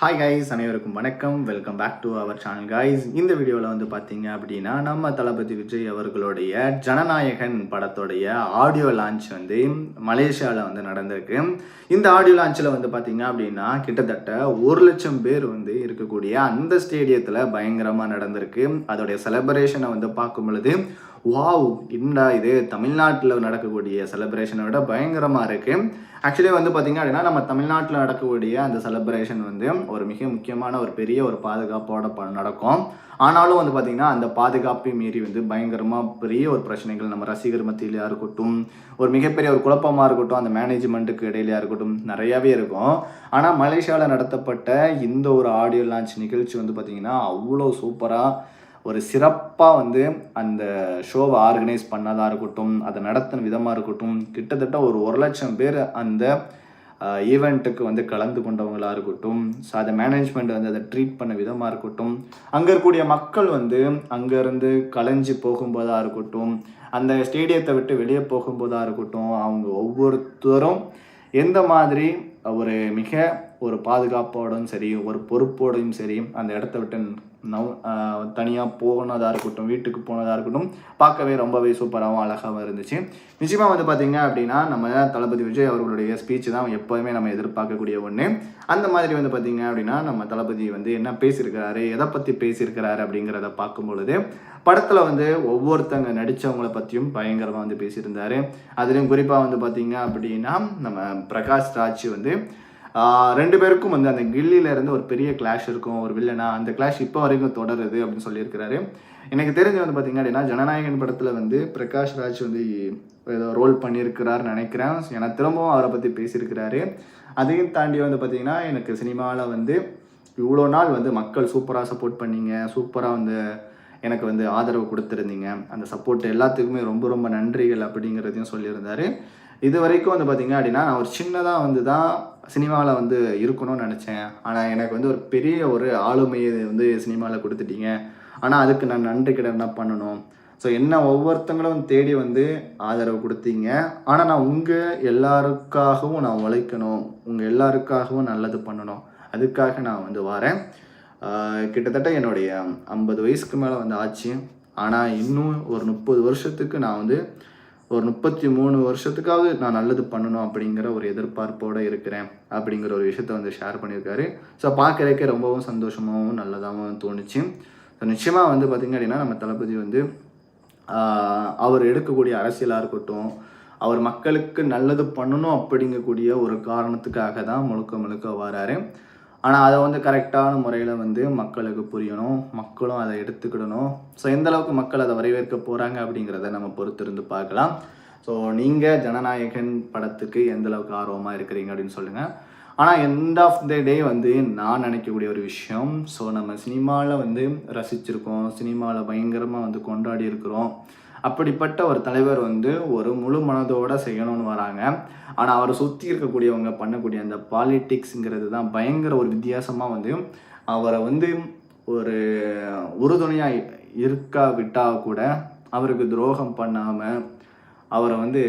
Hi guys அனைவருக்கும் வணக்கம். Welcome back to our channel guys இந்த வீடியோவில் வந்து பார்த்தீங்க அப்படின்னா நம்ம தளபதி விஜய் அவர்களுடைய ஜனநாயகன் படத்துடைய ஆடியோ லான்ச் வந்து மலேசியாவில் வந்து நடந்திருக்கு. இந்த ஆடியோ லான்ச்சில் வந்து பார்த்தீங்க அப்படின்னா கிட்டத்தட்ட ஒரு லட்சம் பேர் வந்து இருக்கக்கூடிய அந்த ஸ்டேடியத்தில் பயங்கரமாக நடந்திருக்கு. அதோடைய செலப்ரேஷனை வந்து பார்க்கும் பொழுது வாவ் என்னடா இது. தமிழ்நாட்டில் நடக்கக்கூடிய செலிப்ரேஷனை விட பயங்கரமாக இருக்குது ஆக்சுவலி வந்து பார்த்திங்க அப்படின்னா நம்ம தமிழ்நாட்டில் நடக்கக்கூடிய அந்த செலிப்ரேஷன் வந்து ஒரு மிக முக்கியமான ஒரு பெரிய ஒரு பாதுகாப்போட ப- நடக்கும். ஆனாலும் வந்து பார்த்திங்கன்னா அந்த பாதுகாப்பை மீறி வந்து பயங்கரமாக பெரிய ஒரு பிரச்சனைகள் நம்ம ரசிகர் மத்தியிலையா இருக்கட்டும் ஒரு மிகப்பெரிய ஒரு குழப்பமாக இருக்கட்டும் அந்த மேனேஜ்மெண்ட்டுக்கு இடையிலையாக இருக்கட்டும் நிறையாவே இருக்கும். ஆனால் மலேசியாவில் நடத்தப்பட்ட இந்த ஒரு ஆடியோ லான்ச் நிகழ்ச்சி வந்து பார்த்திங்கன்னா அவ்வளோ சூப்பராக ஒரு சிறப்பாக வந்து அந்த ஷோவை ஆர்கனைஸ் பண்ணதாக இருக்கட்டும் அதை நடத்தின விதமாக இருக்கட்டும் கிட்டத்தட்ட ஒரு ஒரு லட்சம் பேர் அந்த ஈவெண்ட்டுக்கு வந்து கலந்து கொண்டவங்களாக இருக்கட்டும் ஸோ அதை மேனேஜ்மெண்ட் வந்து அதை ட்ரீட் பண்ண விதமாக இருக்கட்டும் அங்கே இருக்கக்கூடிய மக்கள் வந்து அங்கேருந்து கலைஞ்சு போகும்போதாக இருக்கட்டும் அந்த ஸ்டேடியத்தை விட்டு வெளியே போகும்போதாக இருக்கட்டும் அவங்க ஒவ்வொருத்தரும் எந்த மாதிரி ஒரு மிக ஒரு பாதுகாப்போடும் சரி ஒரு பொறுப்போடையும் சரி அந்த இடத்த விட்டு நவ் தனியாக போனதாக இருக்கட்டும் வீட்டுக்கு போனதாக இருக்கட்டும் பார்க்கவே ரொம்பவே சூப்பராகவும் அழகாகவும் இருந்துச்சு. நிச்சயமாக வந்து பார்த்தீங்க அப்படின்னா நம்ம தளபதி விஜய் அவர்களுடைய ஸ்பீச் தான் எப்போதுமே நம்ம எதிர்பார்க்கக்கூடிய ஒன்று அந்த மாதிரி வந்து பார்த்திங்க அப்படின்னா நம்ம தளபதி வந்து என்ன பேசியிருக்கிறாரு எதை பற்றி பேசியிருக்கிறாரு அப்படிங்கிறத பார்க்கும் பொழுது படத்தில் வந்து ஒவ்வொருத்தங்க நடித்தவங்கள பற்றியும் பயங்கரமாக வந்து பேசியிருந்தார். அதுலேயும் குறிப்பாக வந்து பார்த்திங்க அப்படின்னா நம்ம பிரகாஷ் ராஜ் வந்து ரெண்டு பேருக்கும் வந்து அந்த கில்லியிலேருந்து ஒரு பெரிய கிளாஷ் இருக்கும் ஒரு வில்லனா அந்த கிளாஷ் இப்போ வரைக்கும் தொடருது அப்படின்னு சொல்லியிருக்கிறாரு. எனக்கு தெரிஞ்சு வந்து பார்த்தீங்க அப்படின்னா ஜனநாயகன் படத்தில் வந்து பிரகாஷ் ராஜ் வந்து ஏதோ ரோல் பண்ணியிருக்கிறாருன்னு நினைக்கிறேன். ஏன்னா திரும்பவும் அவரை பற்றி பேசியிருக்கிறாரு. அதையும் தாண்டி வந்து பார்த்தீங்கன்னா எனக்கு சினிமாவில் வந்து இவ்வளோ நாள் வந்து மக்கள் சூப்பராக சப்போர்ட் பண்ணீங்க. சூப்பராக வந்து எனக்கு வந்து ஆதரவு கொடுத்துருந்தீங்க. அந்த சப்போர்ட் எல்லாத்துக்குமே ரொம்ப ரொம்ப நன்றிகள் அப்படிங்கிறதையும் சொல்லியிருந்தாரு. இது வரைக்கும் வந்து பார்த்திங்க அப்படின்னா நான் ஒரு சின்னதாக வந்து தான் சினிமாவில் வந்து இருக்கணும்னு நினச்சேன். ஆனால் எனக்கு வந்து ஒரு பெரிய ஒரு ஆளுமையை வந்து சினிமாவில் கொடுத்துட்டீங்க. ஆனால் அதுக்கு நான் நன்றி கடன் என்ன பண்ணணும். ஸோ என்ன ஒவ்வொருத்தங்களும் தேடி வந்து ஆதரவு கொடுத்தீங்க. ஆனால் நான் உங்கள் எல்லாருக்காகவும் நான் உழைக்கணும். உங்கள் எல்லாருக்காகவும் நல்லது பண்ணணும். அதுக்காக நான் வந்து வரேன். கிட்டத்தட்ட என்னுடைய ஐம்பது வயசுக்கு மேலே வந்து ஆச்சு. ஆனால் இன்னும் ஒரு முப்பது வருஷத்துக்கு நான் வந்து ஒரு முப்பத்தி மூணு வருஷத்துக்காவது நான் நல்லது பண்ணணும் அப்படிங்கிற ஒரு எதிர்பார்ப்போடு இருக்கிறேன் அப்படிங்கிற ஒரு விஷயத்த வந்து ஷேர் பண்ணியிருக்காரு. ஸோ பார்க்குறதுக்கே ரொம்பவும் சந்தோஷமாகவும் நல்லதாகவும் தோணுச்சு. ஸோ நிச்சயமாக வந்து பார்த்திங்க அப்படின்னா நம்ம தளபதி வந்து அவர் எடுக்கக்கூடிய அரசியலாக இருக்கட்டும் அவர் மக்களுக்கு நல்லது பண்ணணும் அப்படிங்கக்கூடிய ஒரு காரணத்துக்காக தான் முழுக்க முழுக்க வராரு. ஆனால் அதை வந்து கரெக்டான முறையில் வந்து மக்களுக்கு புரியணும் மக்களும் அதை எடுத்துக்கிடணும். ஸோ எந்தளவுக்கு மக்கள் அதை வரவேற்க போகிறாங்க அப்படிங்கிறத நம்ம பொறுத்திருந்து பார்க்கலாம். ஸோ நீங்கள் ஜனநாயகன் படத்துக்கு எந்த அளவுக்கு ஆர்வமாக இருக்கிறீங்க அப்படின்னு சொல்லுங்கள் ஆனால் எண்ட் ஆஃப் த டே வந்து நான் நினைக்கக்கூடிய ஒரு விஷயம் ஸோ நம்ம சினிமாவில் வந்து ரசிச்சிருக்கோம் சினிமாவில் பயங்கரமாக வந்து கொண்டாடி இருக்கிறோம். அப்படிப்பட்ட ஒரு தலைவர் வந்து ஒரு முழு மனதோடு செய்யணும்னு வராங்க. ஆனால் அவரை சுற்றி இருக்கக்கூடியவங்க பண்ணக்கூடிய அந்த பாலிட்டிக்ஸுங்கிறது தான் பயங்கர ஒரு வித்தியாசமாக வந்து அவரை வந்து ஒரு உறுதுணையாக இருக்கா விட்டால் கூட அவருக்கு துரோகம் பண்ணாமல் அவரை வந்து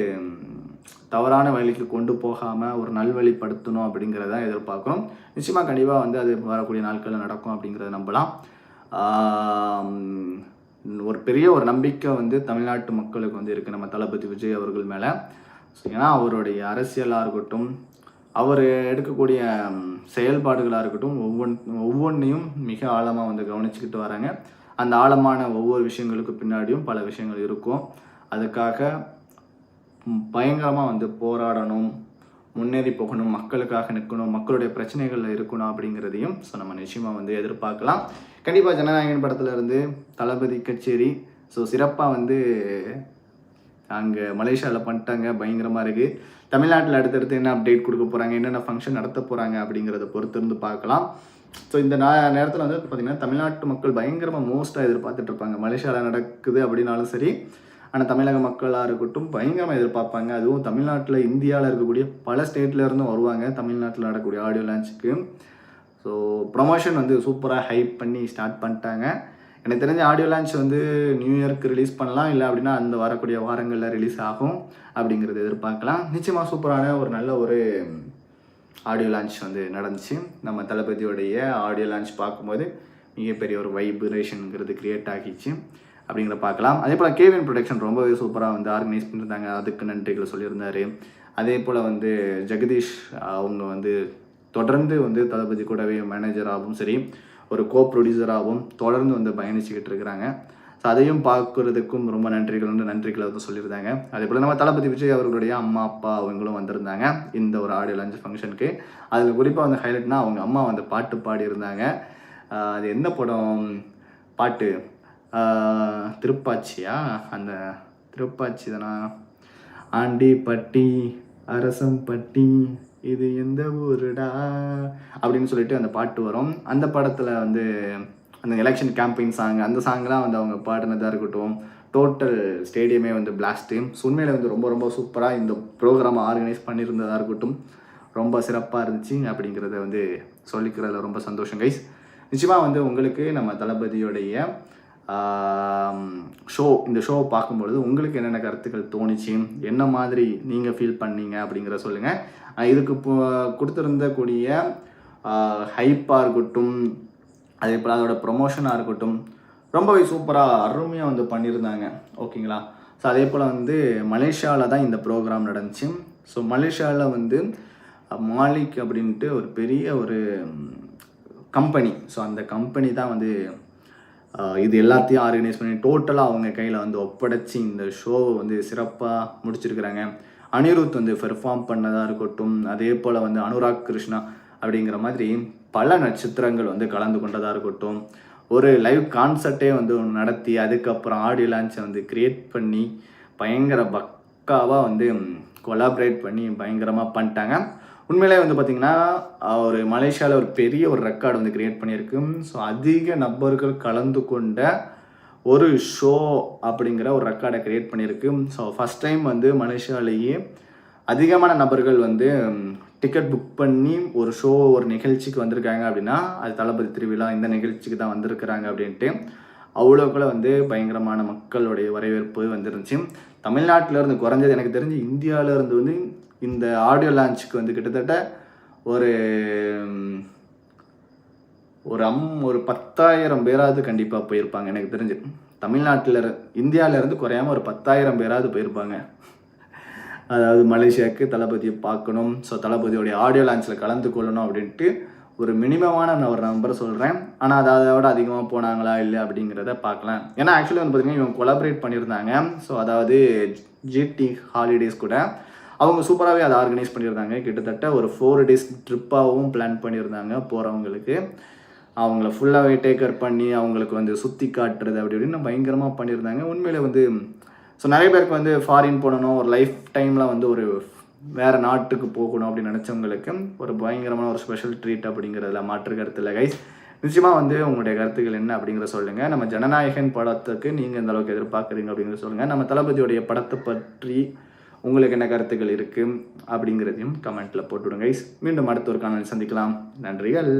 தவறான வழிக்கு கொண்டு போகாமல் ஒரு நல்வழிப்படுத்தணும் அப்படிங்கிறத எதிர்பார்க்குறோம் நிச்சயமாக கண்டிப்பாக வந்து அது வரக்கூடிய நாட்களில் நடக்கும் அப்படிங்கிறத நம்பலாம். ஒரு பெரிய ஒரு நம்பிக்கை வந்து தமிழ்நாட்டு மக்களுக்கு வந்து இருக்குது நம்ம தளபதி விஜய் அவர்கள் மேலே. ஏன்னா அவருடைய அரசியலாக இருக்கட்டும் அவர் எடுக்கக்கூடிய செயல்பாடுகளாக இருக்கட்டும் ஒவ்வொன் ஒவ்வொன்றையும் மிக ஆழமாக வந்து கவனிச்சுக்கிட்டு வராங்க. அந்த ஆழமான ஒவ்வொரு விஷயங்களுக்கு பின்னாடியும் பல விஷயங்கள் இருக்கும். அதுக்காக பயங்கரமாக வந்து போராடணும். முன்னேறி போகணும் மக்களுக்காக நிற்கணும் மக்களுடைய பிரச்சனைகளில் இருக்கணும் அப்படிங்கிறதையும் ஸோ நம்ம நிச்சயமாக வந்து எதிர்பார்க்கலாம். கண்டிப்பாக ஜனநாயகன் படத்துலேருந்து தளபதி கச்சேரி. ஸோ சிறப்பாக வந்து அங்கே மலேசியாவில் பண்ணிட்டாங்க. பயங்கரமாக இருக்குது தமிழ்நாட்டில் அடுத்தடுத்து என்ன அப்டேட் கொடுக்க போகிறாங்க என்னென்ன ஃபங்க்ஷன் நடத்த போகிறாங்க அப்படிங்கிறத பொறுத்து இருந்து பார்க்கலாம். ஸோ இந்த நேரத்தில் வந்து பார்த்திங்கன்னா தமிழ்நாட்டு மக்கள் பயங்கரமாக மோஸ்ட்டாக எதிர்பார்த்துட்ருப்பாங்க மலேசியாவில் நடக்குது அப்படின்னாலும் சரி ஆனால் தமிழக மக்களாக இருக்கட்டும் பயங்கரமாக எதிர்பார்ப்பாங்க. அதுவும் தமிழ்நாட்டில் இந்தியாவில் இருக்கக்கூடிய பல ஸ்டேட்லருந்தும் வருவாங்க. தமிழ்நாட்டில் நடக்கக்கூடிய ஆடியோ லான்ச்சுக்கு ஸோ ப்ரொமோஷன் வந்து சூப்பராக ஹைப் பண்ணி ஸ்டார்ட் பண்ணிட்டாங்க. எனக்கு தெரிஞ்ச ஆடியோ லான்ச் வந்து நியூ இயர்க்கு ரிலீஸ் பண்ணலாம். இல்லை அப்படின்னா அந்த வரக்கூடிய வாரங்களில் ரிலீஸ் ஆகும் அப்படிங்கிறத எதிர்பார்க்கலாம். நிச்சயமாக சூப்பரான ஒரு நல்ல ஒரு ஆடியோ லான்ச் வந்து நடந்துச்சு. நம்ம தளபதியோடைய ஆடியோ லான்ச் பார்க்கும்போது மிகப்பெரிய ஒரு வைப்ரேஷனுங்கிறது க்ரியேட் ஆகிச்சு. அப்படிங்கிற பார்க்கலாம். அதே போல் கேவின் ப்ரொடக்ஷன் ரொம்பவே சூப்பராக வந்து ஆர்கனைஸ் பண்ணியிருந்தாங்க அதுக்கு நன்றிகள் சொல்லியிருந்தார். அதே போல் வந்து ஜெகதீஷ் அவங்க வந்து தொடர்ந்து வந்து தளபதி கூடவே மேனேஜராகவும் சரி ஒரு கோ ப்ரொடியூசராகவும் தொடர்ந்து வந்து பயணிச்சுக்கிட்டு இருக்கிறாங்க. ஸோ அதையும் பார்க்குறதுக்கும் ரொம்ப நன்றிகள் வந்து நன்றிகளை வந்து சொல்லியிருந்தாங்க. அதே போல் நம்ம தளபதி விஜய் அவர்களுடைய அம்மா அப்பா அவங்களும் வந்திருந்தாங்க இந்த ஒரு ஆடியோ லஞ்ச் ஃபங்க்ஷனுக்கு அதில் குறிப்பாக வந்து ஹைலைட்னா அவங்க அம்மா வந்து பாட்டு பாடியிருந்தாங்க. அது என்ன படம்? பாட்டு. திருப்பாச்சியா? அந்த திருப்பாச்சி தானா? ஆண்டி பட்டி அரசம் பட்டி இது எந்த ஊருடா? அப்படின்னு சொல்லிட்டு அந்த பாட்டு வரும். அந்த படத்தில் வந்து அந்த எலெக்ஷன் கேம்பெயின் சாங் அந்த சாங்லாம் வந்து அவங்க பாடினதாக இருக்கட்டும். டோட்டல் ஸ்டேடியமே வந்து பிளாஸ்ட்டு உண்மையில வந்து ரொம்ப ரொம்ப சூப்பராக இந்த ப்ரோக்ராமை ஆர்கனைஸ் பண்ணியிருந்ததாக இருக்கட்டும். ரொம்ப சிறப்பாக இருந்துச்சு அப்படிங்கிறத வந்து சொல்லிக்கிறதுல ரொம்ப சந்தோஷம் கைஸ் நிச்சயமாக வந்து உங்களுக்கு நம்ம தளபதியோடைய ஷோ இந்த ஷோவை பார்க்கும்பொழுது உங்களுக்கு என்னென்ன கருத்துக்கள் தோணுச்சு? என்ன மாதிரி நீங்கள் ஃபீல் பண்ணீங்க அப்படிங்கிற சொல்லுங்கள் இதுக்கு இப்போ கொடுத்துருந்த கூடிய ஹைப்பாக இருக்கட்டும் அதே போல் அதோட ப்ரொமோஷனாக இருக்கட்டும் ரொம்பவே சூப்பராக அருமையாக வந்து பண்ணியிருந்தாங்க. ஓகேங்களா? ஸோ அதே போல் வந்து மலேசியாவில் தான் இந்த ப்ரோக்ராம் நடந்துச்சு. ஸோ மலேசியாவில் வந்து மாலிக் அப்படின்ட்டு ஒரு பெரிய ஒரு கம்பெனி ஸோ அந்த கம்பெனி தான் வந்து இது எல்லாத்தையும் ஆர்கனைஸ் பண்ணி டோட்டலாக அவங்க கையில் வந்து ஒப்படைச்சி இந்த ஷோவை வந்து சிறப்பாக முடிச்சிருக்கிறாங்க. அனிருத் வந்து பெர்ஃபார்ம் பண்ணதாக இருக்கட்டும் அதே போல் வந்து அனுராக் கிருஷ்ணா அப்படிங்கிற மாதிரி பல நட்சத்திரங்கள் வந்து கலந்து கொண்டதாக இருக்கட்டும். ஒரு லைவ் கான்சர்ட்டே வந்து ஒன்று நடத்தி அதுக்கப்புறம் ஆடியோ லான்ச்சை வந்து கிரியேட் பண்ணி பயங்கர பக்காவாக வந்து கொலாபரேட் பண்ணி பயங்கரமாக பண்ணிட்டாங்க. உண்மையிலே வந்து பார்த்திங்கன்னா ஒரு மலேசியாவில் ஒரு பெரிய ஒரு ரெக்கார்டு வந்து க்ரியேட் பண்ணியிருக்கு. ஸோ அதிக நபர்கள் கலந்து கொண்ட ஒரு ஷோ அப்படிங்கிற ஒரு ரெக்கார்டை க்ரியேட் பண்ணியிருக்கு. ஸோ ஃபஸ்ட் டைம் வந்து மலேசியாவிலேயே அதிகமான நபர்கள் வந்து டிக்கெட் புக் பண்ணி ஒரு ஷோ ஒரு நிகழ்ச்சிக்கு வந்திருக்காங்க அப்படின்னா அது தளபதி திருவிழா இந்த நிகழ்ச்சிக்கு தான் வந்திருக்கிறாங்க அப்படின்ட்டு அவ்வளோக்குள்ள வந்து பயங்கரமான மக்களுடைய வரவேற்பு வந்துருந்துச்சு. தமிழ்நாட்டில் இருந்து குறைஞ்சது எனக்கு தெரிஞ்சு இந்தியாவிலேருந்து வந்து இந்த ஆடியோ லான்ச்சுக்கு வந்து கிட்டத்தட்ட ஒரு ஒரு அம் ஒரு பத்தாயிரம் பேராவது கண்டிப்பாக போயிருப்பாங்க எனக்கு தெரிஞ்சு. தமிழ்நாட்டில் இந்தியாவிலேருந்து குறையாமல் குறையாம ஒரு பத்தாயிரம் பேராவது போயிருப்பாங்க. அதாவது மலேசியாவுக்கு தளபதியை பார்க்கணும். ஸோ தளபதியோடைய ஆடியோ லான்ச்சில் கலந்து கொள்ளணும் அப்படின்ட்டு ஒரு மினிமமான நான் ஒரு நம்பர் சொல்கிறேன் ஆனால் அதை அதை விட அதிகமாக போனாங்களா இல்லை அப்படிங்கிறத பார்க்கலாம். ஏன்னா ஆக்சுவலி வந்து பார்த்தீங்கன்னா இவங்க கொலாபரேட் பண்ணியிருந்தாங்க. ஸோ அதாவது ஜிடி ஹாலிடேஸ் கூட. அவங்க சூப்பராகவே அதை ஆர்கனைஸ் பண்ணியிருந்தாங்க. கிட்டத்தட்ட ஒரு ஃபோர் டேஸ் ட்ரிப்பாகவும் பிளான் பண்ணியிருந்தாங்க போகிறவங்களுக்கு அவங்கள ஃபுல்லாகவே டேக்கர் பண்ணி அவங்களுக்கு வந்து சுற்றி காட்டுறது அப்படி இப்படின்னு பயங்கரமாக பண்ணியிருந்தாங்க. உண்மையில் வந்து ஸோ நிறைய பேருக்கு வந்து ஃபாரின் போடணும் ஒரு லைஃப் டைமில் வந்து ஒரு வேறு நாட்டுக்கு போகணும் அப்படின்னு நினச்சவங்களுக்கு ஒரு பயங்கரமான ஒரு ஸ்பெஷல் ட்ரீட் அப்படிங்கிறதுல மாற்று கருத்து இல்லை கைஸ் நிச்சயமாக வந்து உங்களுடைய கருத்துக்கள் என்ன அப்படிங்கிறத சொல்லுங்கள் நம்ம ஜனநாயகன் படத்துக்கு நீங்கள் எந்த அளவுக்கு எதிர்பார்க்குறீங்க அப்படிங்கிறத சொல்லுங்கள் நம்ம தளபதியுடைய படத்தை பற்றி உங்களுக்கு என்ன கருத்துக்கள் இருக்குது அப்படிங்கிறதையும் கமெண்ட்டில் போட்டுவிடுங்க கைஸ் மீண்டும் அடுத்த ஒரு காணொலி சந்திக்கலாம். நன்றிகள்.